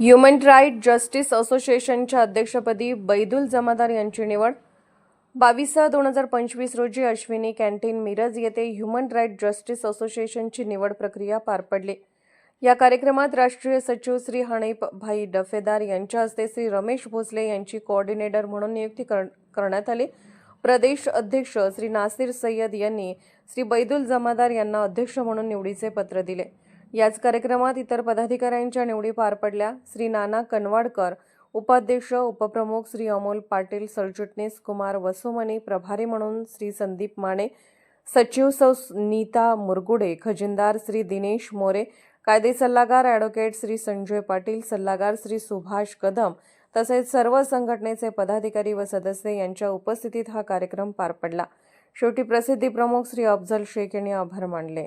Human right justice असोसिएशनच्या अध्यक्षपदी बैदुल जमादार यांची निवड. बावीस सहा दोन हजार पंचवीस रोजी अश्विनी कॅन्टीन मिरज येथे ह्युमन राईट जस्टिस असोसिएशनची निवड प्रक्रिया पार पडली. या कार्यक्रमात राष्ट्रीय सचिव श्री हणीप भाई डफेदार यांच्या हस्ते श्री रमेश भोसले यांची कोऑर्डिनेटर म्हणून नियुक्ती कर करण्यात आली. प्रदेश अध्यक्ष श्री नासिर सय्यद यांनी श्री बैदुल जमादार यांना अध्यक्ष म्हणून निवडीचे पत्र दिले. याच कार्यक्रमात इतर पदाधिकाऱ्यांच्या निवडी पार पडल्या. श्री नाना कनवाडकर उपाध्यक्ष उपप्रमुख श्री अमोल पाटील सरचिटणीस कुमार वसुमनी प्रभारी म्हणून श्री संदीप माने सचिव सौ नीता मुरगुडे खजिनदार श्री दिनेश मोरे कायदे सल्लागार ॲडव्होकेट श्री संजय पाटील सल्लागार श्री सुभाष कदम तसेच सर्व संघटनेचे पदाधिकारी व सदस्य यांच्या उपस्थितीत हा कार्यक्रम पार पडला. शेवटी प्रसिद्धी प्रमुख श्री अफजल शेख यांनी आभार मानले.